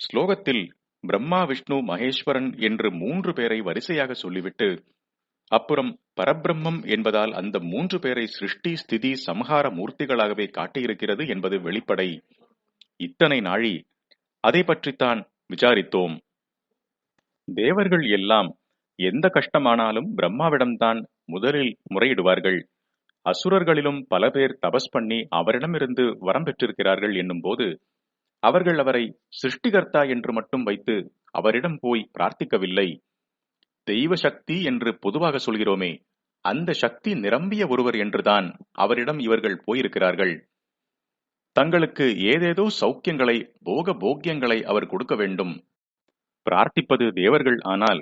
ஸ்லோகத்தில் பிரம்மா விஷ்ணு மகேஸ்வரன் என்று மூன்று பேரை வரிசையாக சொல்லிவிட்டு அப்புறம் பரபிரம்மம் என்பதால் அந்த மூன்று பேரை சிருஷ்டி ஸ்திதி சம்ஹார மூர்த்திகளாகவே காட்டியிருக்கிறது என்பது வெளிப்படை. இத்தனை நாழி அதை பற்றித்தான் விசாரித்தோம். தேவர்கள் எல்லாம் எந்த கஷ்டமானாலும் பிரம்மாவிடம்தான் முதலில் முறையிடுவார்கள். அசுரர்களிலும் பல பேர் தபஸ் பண்ணி அவரிடமிருந்து வரம் பெற்றிருக்கிறார்கள் என்னும் போது அவர்கள் அவரை சிருஷ்டிகர்த்தா என்று மட்டும் வைத்து அவரிடம் போய் பிரார்த்திக்கவில்லை. தெய்வ சக்தி என்று பொதுவாக சொல்கிறோமே அந்த சக்தி நிரம்பிய ஒருவர் என்றுதான் அவரிடம் இவர்கள் போயிருக்கிறார்கள். தங்களுக்கு ஏதேதோ சௌக்கியங்களை போக போக்கியங்களை அவர் கொடுக்க வேண்டும். பிரார்த்திப்பது தேவர்கள் ஆனால்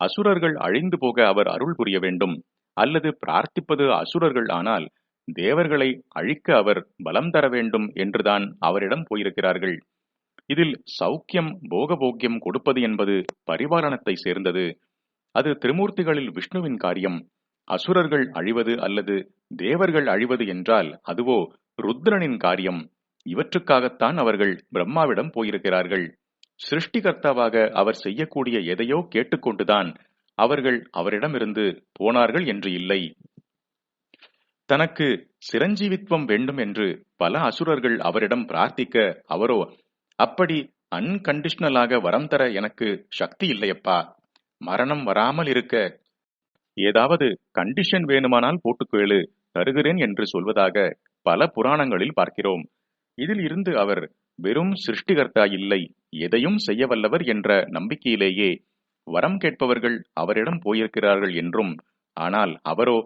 அசுரர்கள் அழிந்து போக அவர் அருள் புரிய வேண்டும். அல்லது பிரார்த்திப்பது அசுரர்கள் ஆனால் தேவர்களை அழிக்க அவர் பலம் தர வேண்டும் என்றுதான் அவரிடம் போயிருக்கிறார்கள். இதில் சௌக்கியம் போகபோக்கியம் கொடுப்பது என்பது பரிபாலனத்தை சேர்ந்தது. அது திருமூர்த்திகளில் விஷ்ணுவின் காரியம். அசுரர்கள் அழிவது அல்லது தேவர்கள் அழிவது என்றால் அதுவோ ருத்ரனின் காரியம். இவற்றுக்காகத்தான் அவர்கள் பிரம்மாவிடம் போயிருக்கிறார்கள். சிருஷ்டிகர்த்தாவாக அவர் செய்யக்கூடிய எதையோ கேட்டுக்கொண்டுதான் அவர்கள் அவரிடமிருந்து போனார்கள் என்று இல்லை. தனக்கு சிரஞ்சீவித்துவம் வேண்டும் என்று பல அசுரர்கள் அவரிடம் பிரார்த்திக்க அவரோ அப்படி அன்கண்டிஷனலாக வரம் தர எனக்கு சக்தி இல்லையப்பா. மரணம் வராமல் இருக்க. ஏதாவது கண்டிஷன் வேணுமானால் போட்டுக்கேளு தருகிறேன் என்று சொல்வதாக பல புராணங்களில் பார்க்கிறோம். இதில் இருந்து அவர் வெறும் சிருஷ்டிகர்த்தா இல்லை. எதையும் செய்ய வல்லவர் என்ற நம்பிக்கையிலேயே வரம் கேட்பவர்கள் அவரிடம் போயிருக்கிறார்கள் என்றும் ஆனால் அவரோ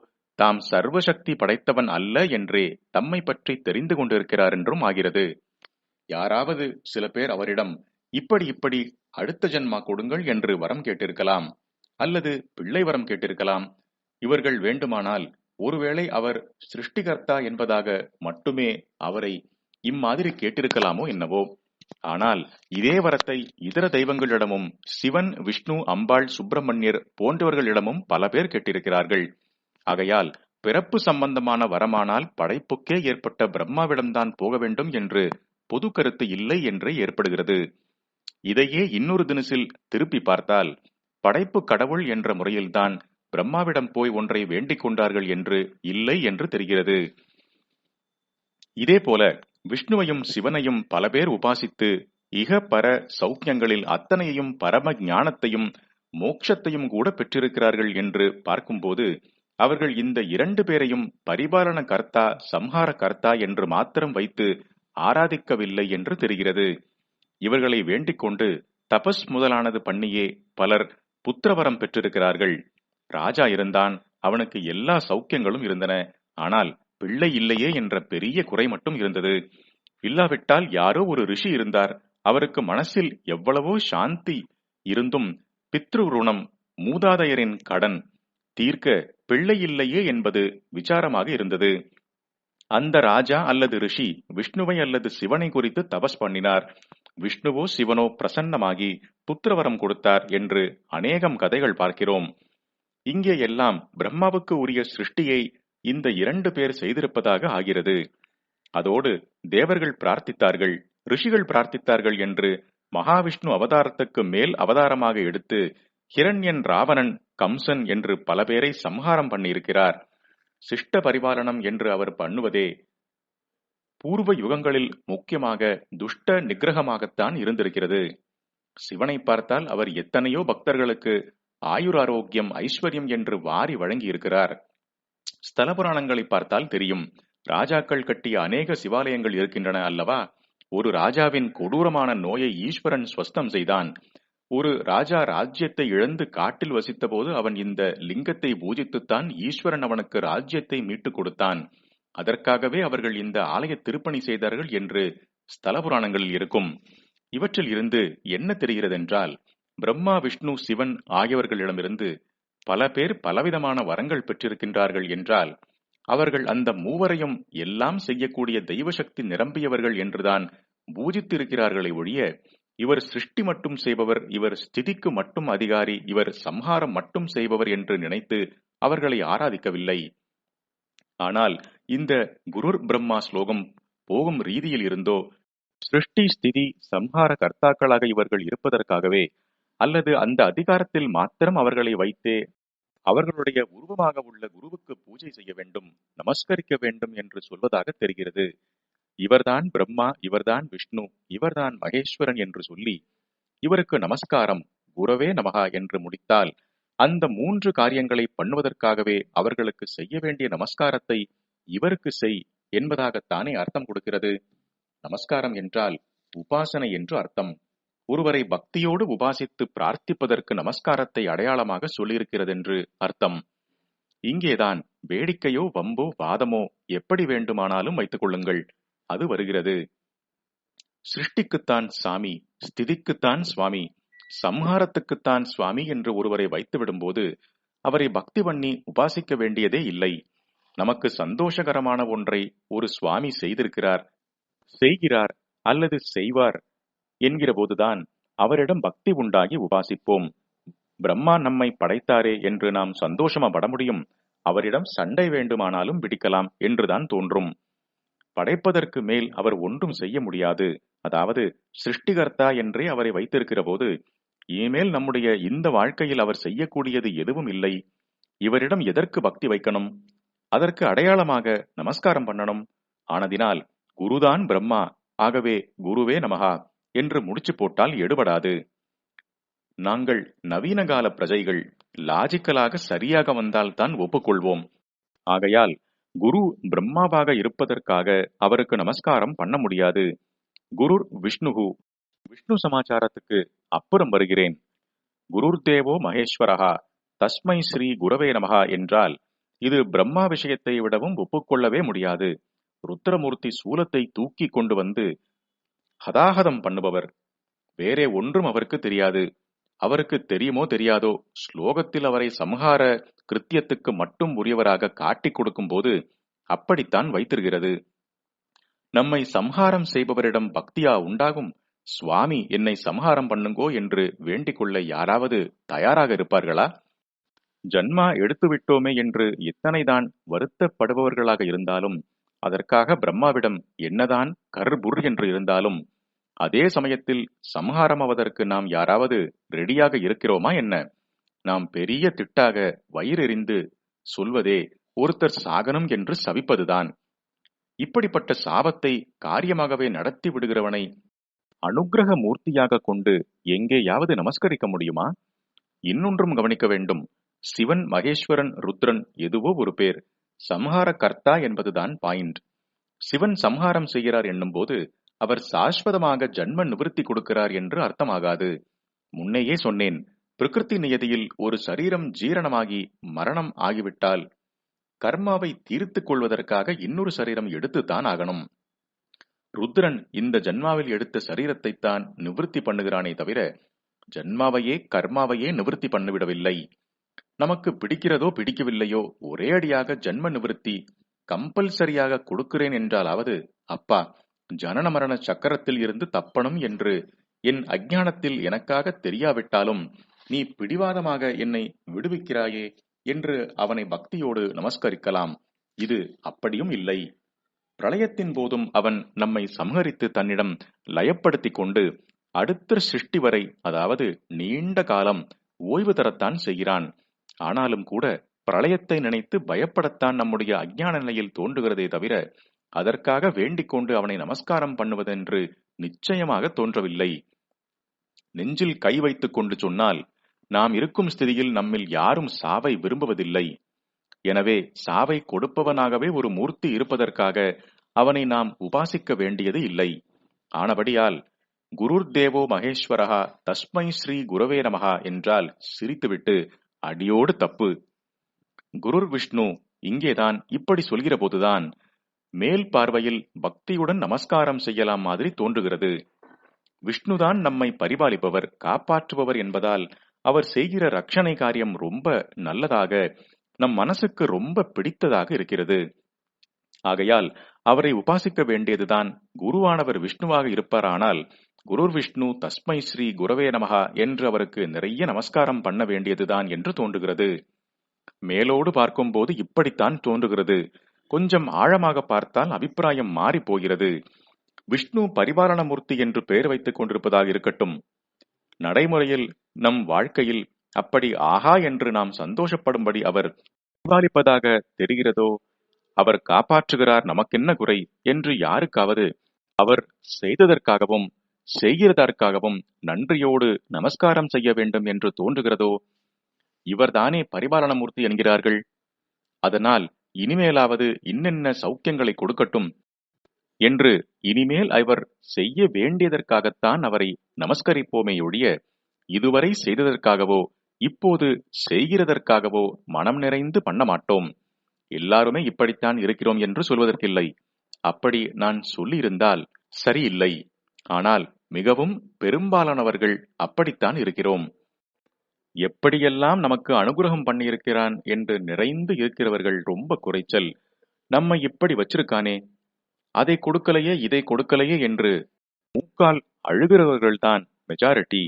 தாம் சர்வசக்தி படைத்தவன் அல்ல என்றே தம்மை பற்றி தெரிந்து கொண்டிருக்கிறார் என்றும் ஆகிறது. யாராவது சில பேர் அவரிடம் இப்படி இப்படி அடுத்த ஜென்மா கொடுங்கள் என்று வரம் கேட்டிருக்கலாம் அல்லது பிள்ளை வரம் கேட்டிருக்கலாம். இவர்கள் வேண்டுமானால் ஒருவேளை அவர் சிருஷ்டிகர்த்தா என்பதாக மட்டுமே அவரை இம்மாதிரி கேட்டிருக்கலாமோ என்னவோ. ஆனால் இதே வரத்தை இதர தெய்வங்களிடமும் சிவன் விஷ்ணு அம்பாள் சுப்பிரமணியர் போன்றவர்களிடமும் பல பேர் கேட்டிருக்கிறார்கள். ஆகையால் பிறப்பு சம்பந்தமான வரமானால் படைப்புக்கே ஏற்பட்ட பிரம்மாவிடம்தான் போக வேண்டும் என்று பொது கருத்து இல்லை என்றே ஏற்படுகிறது. இதையே இன்னொரு தினசில் திருப்பி பார்த்தால் படைப்பு கடவுள் என்ற முறையில்தான் பிரம்மாவிடம் போய் ஒன்றை வேண்டிக் கொண்டார்கள் என்று இல்லை என்று தெரிகிறது. இதே போல விஷ்ணுவையும் சிவனையும் பல பேர் உபாசித்து இக பர சௌக்கியங்களில் அத்தனையையும் பரம ஞானத்தையும் மோட்சத்தையும் கூட பெற்றிருக்கிறார்கள் என்று பார்க்கும்போது அவர்கள் இந்த இரண்டு பேரையும் பரிபாலன கர்த்தா சம்ஹார கர்த்தா என்று மாத்திரம் வைத்து ஆராதிக்கவில்லை என்று தெரிகிறது. இவர்களை வேண்டிக் கொண்டு தபஸ் முதலானது பண்ணியே பலர் புத்திரவரம் பெற்றிருக்கிறார்கள். ராஜா இருந்தான் அவனுக்கு எல்லா சௌக்கியங்களும் இருந்தன. ஆனால் பிள்ளை இல்லையே என்ற பெரிய குறை மட்டும் இருந்தது. இல்லாவிட்டால் யாரோ ஒரு ரிஷி இருந்தார். அவருக்கு மனசில் எவ்வளவோ சாந்தி இருந்தும் பித்ரு ருணம் மூதாதையரின் கடன் தீர்க்க பிள்ளை இல்லையே என்பது விசாரமாக இருந்தது. அந்த ராஜா அல்லது ரிஷி விஷ்ணுவை அல்லது சிவனை குறித்து தபஸ் பண்ணினார். விஷ்ணுவோ சிவனோ பிரசன்னமாகி புத்திரவரம் கொடுத்தார் என்று அநேகம் கதைகள் பார்க்கிறோம். இங்கே எல்லாம் பிரம்மாவுக்கு உரிய சிருஷ்டியை இந்த இரண்டு பேர் செய்திருப்பதாக ஆகிறது. அதோடு தேவர்கள் பிரார்த்தித்தார்கள் ரிஷிகள் பிரார்த்தித்தார்கள் என்று மகாவிஷ்ணு அவதாரத்துக்கு மேல் அவதாரமாக எடுத்து ஹிரண்யன் ராவணன் கம்சன் என்று பல பேரை சம்ஹாரம் பண்ணியிருக்கிறார். சிஷ்ட பரிபாலனம் என்று அவர் பண்ணுவதே பூர்வ யுகங்களில் முக்கியமாக துஷ்ட நிகிரகமாகத்தான் இருந்திருக்கிறது. சிவனை பார்த்தால் அவர் எத்தனையோ பக்தர்களுக்கு ஆயுராரோக்கியம் ஐஸ்வர்யம் என்று வாரி வழங்கி இருக்கிறார் ஸ்தல புராணங்களை பார்த்தால் தெரியும். ராஜாக்கள் கட்டிய அநேக சிவாலயங்கள் இருக்கின்றன அல்லவா? ஒரு ராஜாவின் கொடூரமான நோயை ஈஸ்வரன் ஸ்வஸ்தம் செய்தான். ஒரு ராஜா ராஜ்யத்தை இழந்து காட்டில் வசித்த போது அவன் இந்த லிங்கத்தை பூஜித்துத்தான் ஈஸ்வரன் அவனுக்கு ராஜ்யத்தை மீட்டுக் கொடுத்தான். அதற்காகவே அவர்கள் இந்த ஆலய திருப்பணி செய்தார்கள் என்று ஸ்தல புராணங்களில் இருக்கும். இவற்றில் இருந்து என்ன தெரிகிறதென்றால் பிரம்மா விஷ்ணு சிவன் ஆகியவர்களிடமிருந்து பல பேர் பலவிதமான வரங்கள் பெற்றிருக்கின்றார்கள் என்றால் அவர்கள் அந்த மூவரையும் எல்லாம் செய்யக்கூடிய தெய்வ சக்தி நிரம்பியவர்கள் என்றுதான் பூஜித்திருக்கிறார்களை ஒழிய இவர் சிருஷ்டி மட்டும் செய்பவர் இவர் ஸ்திதிக்கு மட்டும் அதிகாரி இவர் சம்ஹாரம் மட்டும் செய்பவர் என்று நினைத்து அவர்களை ஆராதிக்கவில்லை. ஆனால் இந்த குருர் பிரம்மா ஸ்லோகம் போகும் ரீதியில் இருந்தோ சிருஷ்டி ஸ்திதி சம்ஹார கர்த்தாக்களாக இவர்கள் இருப்பதற்காகவே அல்லது அந்த அதிகாரத்தில் மாத்திரம் அவர்களை வைத்தே அவர்களுடைய உருவமாக உள்ள குருவுக்கு பூஜை செய்ய வேண்டும் நமஸ்கரிக்க வேண்டும் என்று சொல்வதாக தெரிகிறது. இவர்தான் பிரம்மா இவர்தான் விஷ்ணு இவர்தான் மகேஸ்வரன் என்று சொல்லி இவருக்கு நமஸ்காரம் குரவே நமகா என்று முடித்தால் அந்த மூன்று காரியங்களை பண்ணுவதற்காகவே அவர்களுக்கு செய்ய வேண்டிய நமஸ்காரத்தை இவருக்கு செய் என்பதாகத்தானே அர்த்தம் கொடுக்கிறது. நமஸ்காரம் என்றால் உபாசனை என்று அர்த்தம். ஒருவரை பக்தியோடு உபாசித்து பிரார்த்திப்பதற்கு நமஸ்காரத்தை அடையாளமாக சொல்லியிருக்கிறது என்று அர்த்தம். இங்கேதான் வேடிக்கையோ வம்போ வாதமோ எப்படி வேண்டுமானாலும் வைத்துக் கொள்ளுங்கள். அது வருகிறது. சிருஷ்டிக்குத்தான் சாமி ஸ்திதிக்குத்தான் சுவாமி சம்ஹாரத்துக்குத்தான் சுவாமி என்று ஒருவரை வைத்து விடும்போது அவரை பக்தி பண்ணி உபாசிக்க வேண்டியதே இல்லை. நமக்கு சந்தோஷகரமான ஒன்றை ஒரு சுவாமி செய்திருக்கிறார் செய்கிறார் அல்லது செய்வார் என்கிற போதுதான் அவரிடம் பக்தி உண்டாகி உபாசிப்போம். பிரம்மா நம்மை படைத்தாரே என்று நாம் சந்தோஷமா பட முடியும். அவரிடம் சண்டை வேண்டுமானாலும் பிடிக்கலாம் என்றுதான் தோன்றும். படைப்பதற்கு மேல் அவர் ஒன்றும் செய்ய முடியாது. அதாவது சிருஷ்டிகர்த்தா என்றே அவரை வைத்திருக்கிற போது இனிமேல் நம்முடைய இந்த வாழ்க்கையில் அவர் செய்யக்கூடியது எதுவும் இல்லை. இவரிடம் எதற்கு பக்தி வைக்கணும்? அதற்கு அடையாளமாக நமஸ்காரம் பண்ணணும். ஆனதினால் குருதான் பிரம்மா ஆகவே குருவே நமகா என்று முடிச்சு போட்டால் எடுபடாது. நாங்கள் நவீன கால பிரஜைகள் லாஜிக்கலாக சரியாக வந்தால்தான் ஒப்புக்கொள்வோம். ஆகையால் குரு பிரம்மாவாக இருப்பதற்காக அவருக்கு நமஸ்காரம் பண்ண முடியாது. குருர் விஷ்ணுகு விஷ்ணு சமாச்சாரத்துக்கு அப்புறம் வருகிறேன். குருர் தேவோ மகேஸ்வரகா தஸ்மை ஸ்ரீ குரவே நமகா என்றால் இது பிரம்மா விஷயத்தை விடவும் ஒப்புக்கொள்ளவே முடியாது. ருத்ரமூர்த்தி சூலத்தை தூக்கி கொண்டு வந்து ஹதாகதம் பண்ணுபவர். வேறே ஒன்றும் அவருக்கு தெரியாது. அவருக்கு தெரியுமோ தெரியாதோ ஸ்லோகத்தில் அவரை சம்ஹார கிருத்தியத்துக்கு மட்டும் உரியவராக காட்டிக் கொடுக்கும் போது அப்படித்தான் வைத்திருக்கிறது. நம்மை சம்ஹாரம் செய்பவரிடம் பக்தியா உண்டாகும்? சுவாமி என்னை சம்ஹாரம் பண்ணுங்கோ என்று வேண்டிக்கொள்ள யாராவது தயாராக இருப்பார்களா? ஜன்மா எடுத்து விட்டோமே என்று எத்தனைதான் வருத்தப்படுபவர்களாக இருந்தாலும் அதற்காக பிரம்மாவிடம் என்னதான் கர்புர் என்று இருந்தாலும் அதே சமயத்தில் சம்ஹாரமாவதற்கு நாம் யாராவது ரெடியாக இருக்கிறோமா என்ன? நாம் பெரிய திட்டாக வயிறெறிந்து சொல்வதே ஒருத்தர் சாகனம் என்று சவிப்பதுதான் இப்படிப்பட்ட சாபத்தை காரியமாகவே நடத்தி விடுகிறவனை அனுக்கிரக மூர்த்தியாக கொண்டு எங்கேயாவது நமஸ்கரிக்க முடியுமா? இன்னொன்றும் கவனிக்க வேண்டும். சிவன் மகேஸ்வரன் ருத்ரன் எதுவோ ஒரு பேர். சம்ஹார கர்த்தா என்பதுதான் பாயிண்ட். சிவன் சம்ஹாரம் செய்கிறார் என்னும் போது அவர் சாஸ்வதமாக ஜன்ம நிவர்த்தி கொடுக்கிறார் என்று அர்த்தமாகாது. முன்னையே சொன்னேன் பிரகிருதி நியதியில் ஒரு சரீரம் ஜீரணமாகி மரணம் ஆகிவிட்டால் கர்மாவை தீர்த்துக் கொள்வதற்காக இன்னொரு சரீரம் எடுத்துத்தான் ஆகணும். ருத்ரன் இந்த ஜன்மாவில் எடுத்த சரீரத்தை தான் நிவர்த்தி பண்ணுகிறானே தவிர ஜன்மாவையே கர்மாவையே நிவர்த்தி பண்ணிவிடவில்லை. நமக்கு பிடிக்கிறதோ பிடிக்கவில்லையோ ஒரே அடியாக ஜன்ம நிவர்த்தி கம்பல்சரியாக கொடுக்கிறேன் என்றாலாவது அப்பா ஜனன மரண சக்கரத்தில் இருந்து தப்பணும் என்று என் அஜ்ஞானத்தில் எனக்காக தெரியாவிட்டாலும் நீ பிடிவாதமாக என்னை விடுவிக்கிறாயே என்று அவனை பக்தியோடு நமஸ்கரிக்கலாம். இது அப்படியும் இல்லை. பிரளயத்தின் போதும் அவன் நம்மை சம்ஹரித்து தன்னிடம் லயப்படுத்திக் கொண்டு அடுத்த சிருஷ்டி வரை அதாவது நீண்ட காலம் ஓய்வு தரத்தான் செய்கிறான். ஆனாலும் கூட பிரளயத்தை நினைத்து பயப்படத்தான் நம்முடைய அஞ்ஞான நிலையில் தோன்றுகிறதே தவிர அதற்காக வேண்டிக் கொண்டு அவனை நமஸ்காரம் பண்ணுவதென்று நிச்சயமாக தோன்றவில்லை. நெஞ்சில் கை வைத்துக் கொண்டு சொன்னால் நாம் இருக்கும் ஸ்திதியில் நம்மில் யாரும் சாவை விரும்புவதில்லை. எனவே சாவை கொடுப்பவனாகவே ஒரு மூர்த்தி இருப்பதற்காக அவனை நாம் உபாசிக்க வேண்டியது இல்லை. ஆனபடியால் குருர் தேவோ மகேஸ்வரகா தஸ்மை ஸ்ரீ குரவே நமகா என்றால் சிரித்துவிட்டு அடியோடு தப்பு. குருர் விஷ்ணு இங்கேதான் இப்படி சொல்கிற போதுதான் மேல் பார்வையில் பக்தியுடன் நமஸ்காரம் செய்யலாம் மாதிரி தோன்றுகிறது. விஷ்ணுதான் நம்மை பரிபாலிப்பவர் காப்பாற்றுபவர் என்பதால் அவர் செய்கிற ரட்சணை காரியம் ரொம்ப நல்லதாக நம் மனசுக்கு ரொம்ப பிடித்ததாக இருக்கிறது. ஆகையால் அவரை உபாசிக்க வேண்டியதுதான் குருவானவர் விஷ்ணுவாக இருப்பாரானால் குரு விஷ்ணு தஸ்மை ஸ்ரீ குரவே நமகா என்று அவருக்கு நிறைய நமஸ்காரம் பண்ண வேண்டியதுதான் என்று தோன்றுகிறது. மேலோடு பார்க்கும்போது இப்படித்தான் தோன்றுகிறது. கொஞ்சம் ஆழமாக பார்த்தால் அபிப்பிராயம் மாறி போகிறது. விஷ்ணு பரிபாலனமூர்த்தி என்று பெயர் வைத்துக் கொண்டிருப்பதாக இருக்கட்டும். நடைமுறையில் நம் வாழ்க்கையில் அப்படி ஆஹா என்று நாம் சந்தோஷப்படும்படி அவர் பரிபாலிப்பதாக தெரிகிறதோ அவர் காப்பாற்றுகிறார் நமக்கென்ன குறை என்று யாருக்காவது அவர் செய்ததற்காகவும் செய்கிறதற்காகவும் நன்றியோடு நமஸ்காரம் செய்ய வேண்டும் என்று தோன்றுகிறதோ இவர்தானே பரிபாலனமூர்த்தி என்கிறார்கள். அதனால் இனிமேலாவது இன்னென்ன சௌக்கியங்களை கொடுக்கட்டும் என்று இனிமேல் அவர் செய்ய வேண்டியதற்காகத்தான் அவரை நமஸ்கரிப்போமே ஒழிய இதுவரை செய்ததற்காகவோ இப்போது செய்கிறதற்காகவோ மனம் நிறைந்து பண்ண மாட்டோம். எல்லாருமே இப்படித்தான் இருக்கிறோம் என்று சொல்வதற்கில்லை. அப்படி நான் சொல்லியிருந்தால் சரியில்லை. ஆனால் மிகவும் பெரும்பாலானவர்கள் அப்படித்தான் இருக்கிறோம். எப்படியெல்லாம் நமக்கு அனுகிரகம் பண்ணியிருக்கிறான் என்று நிறைந்து இருக்கிறவர்கள் ரொம்ப குறைச்சல். நம்மை இப்படி வச்சிருக்கானே அதை கொடுக்கலையே இதை கொடுக்கலையே என்று மூக்கால் அழுகிறவர்கள்தான் மெஜாரிட்டி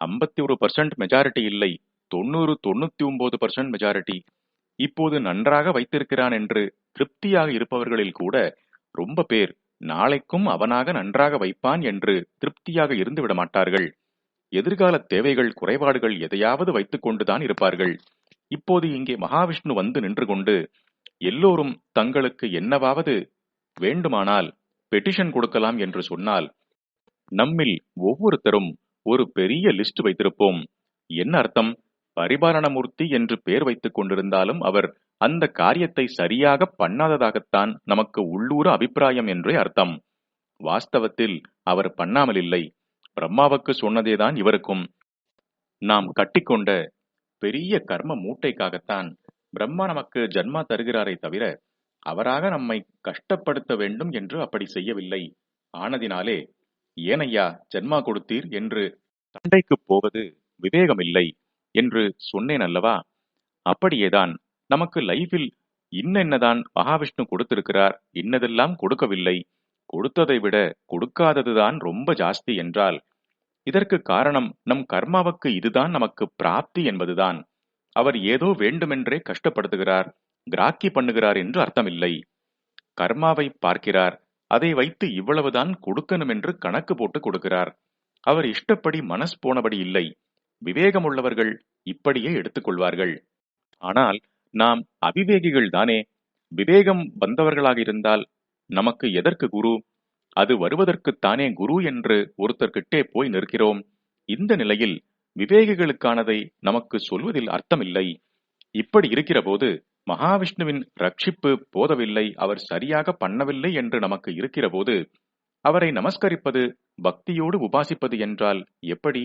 ஐம்பத்தி ஒரு பர்சன்ட் மெஜாரிட்டி இல்லை தொண்ணூறு தொண்ணூத்தி ஒன்பது பர்சன்ட் மெஜாரிட்டி இப்போது நன்றாக வைத்திருக்கிறான் என்று திருப்தியாக இருப்பவர்களில் கூட ரொம்ப பேர் நாளைக்கும் அவனாக நன்றாக வைப்பான் என்று திருப்தியாக இருந்து விட மாட்டார்கள். எதிர்கால தேவைகள் குறைபாடுகள் எதையாவது வைத்துக் கொண்டுதான் இருப்பார்கள். இப்போது இங்கே மகாவிஷ்ணு வந்து நின்று கொண்டு எல்லோரும் தங்களுக்கு என்னவாவது வேண்டுமானால் பெட்டிஷன் கொடுக்கலாம் என்று சொன்னால் நம்மில் ஒவ்வொருத்தரும் ஒரு பெரிய லிஸ்ட் வைத்திருப்போம். என்ன அர்த்தம்? பரிபாலனமூர்த்தி என்று பெயர் வைத்துக் கொண்டிருந்தாலும் அவர் அந்த காரியத்தை சரியாக பண்ணாததாகத்தான் நமக்கு உள்ளூர அபிப்பிராயம் என்றே அர்த்தம். வாஸ்தவத்தில் அவர் பண்ணாமல் இல்லை பிரம்மாவுக்கு சொன்னதேதான் இவருக்கும். நாம் கட்டிக்கொண்ட பெரிய கர்ம மூட்டைக்காகத்தான் பிரம்மா நமக்கு ஜன்மா தருகிறாரே தவிர அவராக நம்மை கஷ்டப்படுத்த வேண்டும் என்று அப்படி செய்யவில்லை. ஆனதினாலே ஏனையா ஜென்மா கொடுத்தீர் என்று சண்டைக்கு போவது விவேகமில்லை என்று சொன்னேன் அல்லவா? அப்படியேதான் நமக்கு லைஃபில் இன்னென்னதான் மகாவிஷ்ணு கொடுத்திருக்கிறார் இன்னதெல்லாம் கொடுக்கவில்லை. கொடுத்ததை விட கொடுக்காததுதான் ரொம்ப ஜாஸ்தி என்றால் இதற்கு காரணம் நம் கர்மாவுக்கு இதுதான் நமக்கு பிராப்தி என்பதுதான். அவர் ஏதோ வேண்டுமென்றே கஷ்டப்படுத்துகிறார் கிராக்கி பண்ணுகிறார் என்று அர்த்தமில்லை. கர்மாவை பார்க்கிறார் அதை வைத்து இவ்வளவுதான் கொடுக்கணும் என்று கணக்கு போட்டு கொடுக்கிறார். அவர் இஷ்டப்படி மனஸ் போனபடி இல்லை விவேகமுள்ளவர்கள் இப்படியே எடுத்துக்கொள்வார்கள். ஆனால் நாம் அவிவேகிகள் தானே விவேகம் வந்தவர்களாக இருந்தால் நமக்கு எதற்கு குரு? அது வருவதற்குத்தானே குரு என்று ஒருத்தர்கிட்டே போய் நிற்கிறோம். இந்த நிலையில் விவேகிகளுக்கானதை நமக்கு சொல்வதில் அர்த்தமில்லை. இப்படி இருக்கிற போது மகாவிஷ்ணுவின் ரட்சிப்பு போதவில்லை அவர் சரியாக பண்ணவில்லை என்று நமக்கு இருக்கிற போது அவரை நமஸ்கரிப்பது பக்தியோடு உபாசிப்பது என்றால் எப்படி?